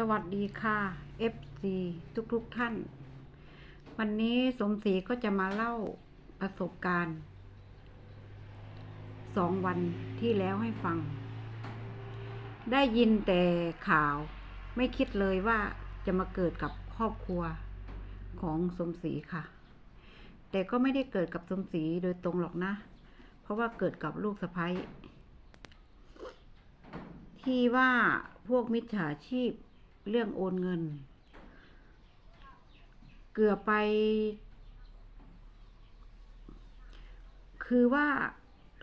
สวัสดีค่ะ FC ทุกๆทท่าน วันนี้สมศรีก็จะมาเล่าประสบการณ์สองวันที่แล้วให้ฟัง ได้ยินแต่ข่าวไม่คิดเลยว่าจะมาเกิดกับครอบครัวของสมศรีค่ะ แต่ก็ไม่ได้เกิดกับสมศรีโดยตรงหรอกนะ เพราะว่าเกิดกับลูกสะใภ้ที่ว่าพวกมิจฉาชีพ เรื่องโอนเงิน เกือบไป คือว่า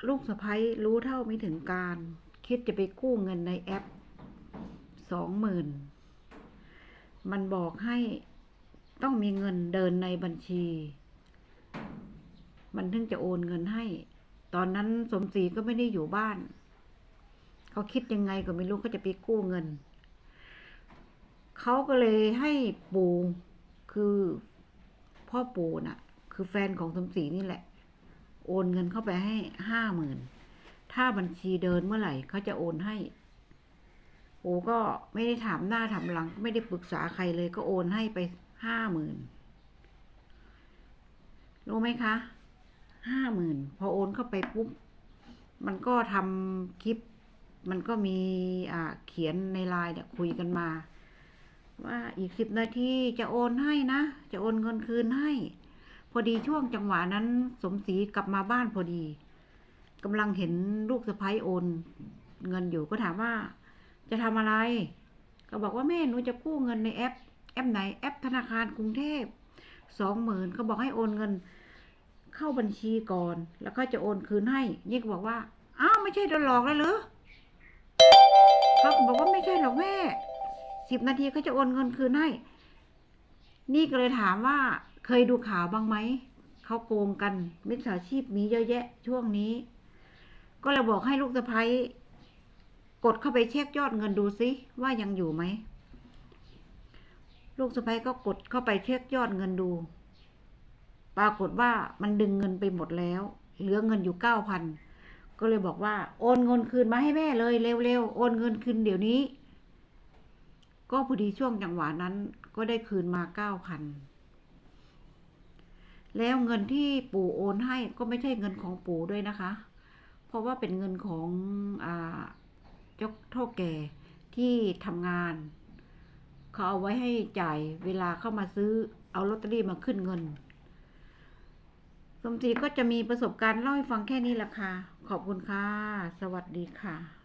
ลูกสะพ้ยรู้เท่าไม่ถึงการ คิดจะไปกู้เงินในแอปสองหมื่นมันบอกให้ต้องมีเงินเดินในบัญชี มันถึงจะโอนเงินให้ ตอนนั้นสมศรีก็ไม่ได้อยู่บ้าน เขาคิดยังไงก็ไม่รู้เขาจะไปกู้เงิน เขาก็เลยให้ปู่คือพ่อปู่น่ะ คือแฟนของสมศรีนี่แหละ โอนเงินเข้าไปให้ห้าหมื่นถ้าบัญชีเดินเมื่อไหร่เขาจะโอนให้ปู่ก็ไม่ได้ถามหน้าถามหลัง ไม่ได้ปรึกษาใครเลยก็โอนให้ไปห้าหมื่นรู้ไหมคะห้าหมื่นพอโอนเข้าไปปุ๊บ มันก็ทำคลิป มันก็มีอ่าเขียนในไลน์เนี่ยคุยกันมา ว่าอีกสิบนาทีจะโอนให้นะ จะโอนเงินคืนให้ พอดีช่วงจังหวะนั้นสมศรีกลับมาบ้านพอดีกำลังเห็นลูกสะพ้ยโอน เงินอยู่ก็ถามว่า จะทำอะไร ก็บอกว่าแม่หนูจะกู้เงินในแอป แอปไหนแอปธนาคารกรุงเทพสองหมื่นเขาบอกให้โอนเงิน เข้าบัญชีก่อน แล้วก็จะโอนคืนให้นี่ก็บอกว่าอ้าวไม่ใช่โดนหลอกแล้วหรือเขาบอกว่าไม่ใช่หรอกแม่ สิบนาทีเขาจะโอนเงินคืนให้ นี่ก็เลยถามว่าเคยดูข่าวบ้างไหม เขาโกงกัน มิจฉาชีพมีเยอะแยะช่วงนี้ ก็เลยบอกให้ลูกสะพ้ยกดเข้าไปเช็คยอดเงินดูซิว่ายังอยู่ไหม ลูกสะพ้ยก็กดเข้าไปเช็คยอดเงินดู ปรากฏว่ามันดึงเงินไปหมดแล้ว เหลือเงินอยู่เก้าพันก็เลยบอกว่าโอนเงินคืนมาให้แม่เลยเร็วๆโอนเงินคืนเดี๋ยวนี้ ก็พอดีช่วงจังหวะนั้นก็ได้คืนมาเก้าพัน แล้วเงินที่ปู่โอนให้ก็ไม่ใช่เงินของปู่ด้วยนะคะ เพราะว่าเป็นเงินของอ่าเจ้าเท่าแก่ที่ทำงาน เขาเอาไว้ให้จ่ายเวลาเข้ามาซื้อเอาลอตเตอรี่มาขึ้นเงิน สมศรีก็จะมีประสบการณ์เล่าให้ฟังแค่นี้ละค่ะ ขอบคุณค่ะ สวัสดีค่ะ